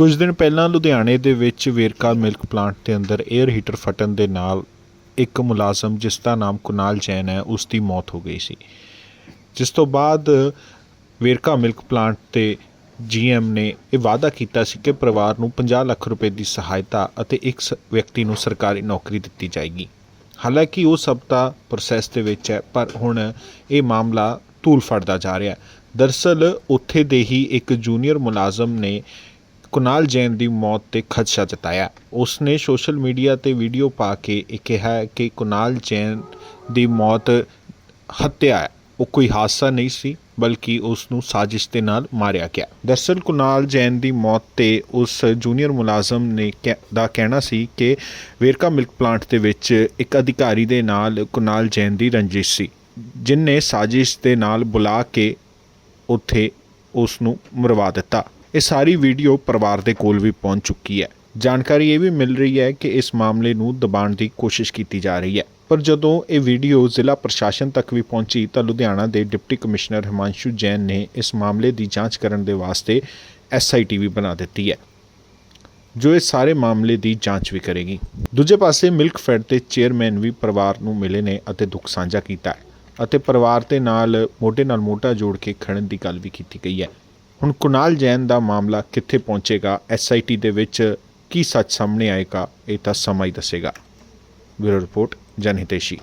ਕੁਝ ਦਿਨ ਪਹਿਲਾਂ ਲੁਧਿਆਣੇ ਦੇ ਵਿੱਚ ਵੇਰਕਾ ਮਿਲਕ ਪਲਾਂਟ ਦੇ ਅੰਦਰ 에ਅਰ ਹੀਟਰ ਫਟਣ ਦੇ ਨਾਲ ਇੱਕ ਮੁਲਾਜ਼ਮ ਜਿਸ ਦਾ ਨਾਮ ਕੁਨਾਲ ਜੈਨ ਹੈ, ਉਸ ਦੀ ਮੌਤ ਹੋ ਗਈ ਸੀ। ਜਿਸ ਤੋਂ ਬਾਅਦ ਵੇਰਕਾ ਮਿਲਕ ਪਲਾਂਟ ਤੇ ਜੀਐਮ ਨੇ ਇਹ ਵਾਅਦਾ ਕੀਤਾ ਸੀ ਕਿ ਪਰਿਵਾਰ ਨੂੰ 50 ਲੱਖ ਰੁਪਏ ਦੀ ਸਹਾਇਤਾ ਅਤੇ ਇੱਕ ਸ- ਵਿਅਕਤੀ ਨੂੰ ਸਰਕਾਰੀ ਨੌਕਰੀ ਦਿੱਤੀ ਜਾਏਗੀ। ਹਾਲਾਂਕਿ ਉਹ ਸਭ ਦਾ ਪ੍ਰੋਸੈਸ ਦੇ ਵਿੱਚ ਹੈ, ਪਰ ਹੁਣ ਇਹ ਮਾਮਲਾ ਧੂਲ ਫੜਦਾ ਜਾ ਰਿਹਾ ਹੈ। ਦਰਸਲ, ਉੱਥੇ ਦੇ ਹੀ ਇੱਕ ਜੂਨੀਅਰ ਮੁਲਾਜ਼ਮ ਨੇ ਕੁਨਾਲ ਜੈਨ ਦੀ ਮੌਤ ਤੇ ਖਦਸ਼ਾ ਜਤਾਇਆ। ਉਸ ਨੇ ਸੋਸ਼ਲ ਮੀਡੀਆ ਤੇ ਵੀਡੀਓ ਪਾ ਕੇ ਇਹ ਕਿਹਾ ਕਿ ਕੁਨਾਲ ਜੈਨ ਦੀ ਮੌਤ ਹੱਤਿਆ ਹੈ। ਉਹ ਕੋਈ ਹਾਦਸਾ ਨਹੀਂ ਸੀ, ਬਲਕਿ ਉਸ ਨੂੰ ਸਾਜ਼ਿਸ਼ ਦੇ ਨਾਲ ਮਾਰਿਆ ਗਿਆ। ਦਰਸਲ ਕੁਨਾਲ ਜੈਨ ਦੀ ਮੌਤ ਤੇ ਉਸ ਜੂਨੀਅਰ ਮੁਲਾਜ਼ਮ ਨੇ ਕਹਿ- ਦਾ ਕਹਿਣਾ ਸੀ ਕਿ ਵੇਰਕਾ ਮਿਲਕ ਪਲਾਂਟ ਦੇ ਵਿੱਚ ਇੱਕ ਅਧਿਕਾਰੀ ਦੇ ਨਾਲ ਕੁਨਾਲ ਜੈਨ ਦੀ ਰੰਜਿਸ਼ ਸੀ ਜਿਨਨੇ ਸਾਜ਼ਿਸ਼ ਦੇ ਨਾਲ ਬੁਲਾ ਕੇ ਉੱਥੇ ਉਸ ਨੂੰ ਮਰਵਾ ਦਿੱਤਾ। ਇਹ ਸਾਰੀ ਵੀਡੀਓ ਪਰਿਵਾਰ ਦੇ ਕੋਲ ਵੀ ਪਹੁੰਚ ਚੁੱਕੀ ਹੈ। ਜਾਣਕਾਰੀ ਇਹ ਵੀ ਮਿਲ ਰਹੀ ਹੈ ਕਿ ਇਸ ਮਾਮਲੇ ਨੂੰ ਦਬਾਉਣ ਦੀ ਕੋਸ਼ਿਸ਼ ਕੀਤੀ ਜਾ ਰਹੀ ਹੈ। ਪਰ ਜਦੋਂ ਇਹ ਵੀਡੀਓ ਜ਼ਿਲ੍ਹਾ ਪ੍ਰਸ਼ਾਸਨ ਤੱਕ ਵੀ ਪਹੁੰਚੀ ਤਾਂ ਲੁਧਿਆਣਾ ਦੇ ਡਿਪਟੀ ਕਮਿਸ਼ਨਰ ਹਿਮਾਂਸ਼ੂ ਜੈਨ ਨੇ ਇਸ ਮਾਮਲੇ ਦੀ ਜਾਂਚ ਕਰਨ ਦੇ ਵਾਸਤੇ ਐਸਆਈਟੀ ਵੀ ਬਣਾ ਦਿੱਤੀ ਹੈ, ਜੋ ਇਸ ਸਾਰੇ ਮਾਮਲੇ ਦੀ ਜਾਂਚ ਵੀ ਕਰੇਗੀ। ਦੂਜੇ ਪਾਸੇ ਮਿਲਕ ਫੈਡ ਦੇ ਚੇਅਰਮੈਨ ਵੀ ਪਰਿਵਾਰ ਨੂੰ ਮਿਲੇ ਨੇ ਅਤੇ ਦੁੱਖ ਸਾਂਝਾ ਕੀਤਾ ਹੈ ਅਤੇ ਪਰਿਵਾਰ ਦੇ ਨਾਲ ਮੋਢੇ ਨਾਲ ਮੋਢਾ ਜੋੜ ਕੇ ਖੜਨ ਦੀ ਗੱਲ ਵੀ ਕੀਤੀ ਗਈ ਹੈ। ਹੁਣ ਕੁਨਾਲ ਜੈਨ ਦਾ ਮਾਮਲਾ ਕਿੱਥੇ ਪਹੁੰਚੇਗਾ? ਐਸਆਈਟੀ ਦੇ ਵਿੱਚ ਕੀ ਸੱਚ ਸਾਹਮਣੇ ਆਏਗਾ? ਇਹ ਤਾਂ ਸਮਾਂ ਹੀ ਦੱਸੇਗਾ। Bureau report ਜਨਹਿਤੇਸ਼ੀ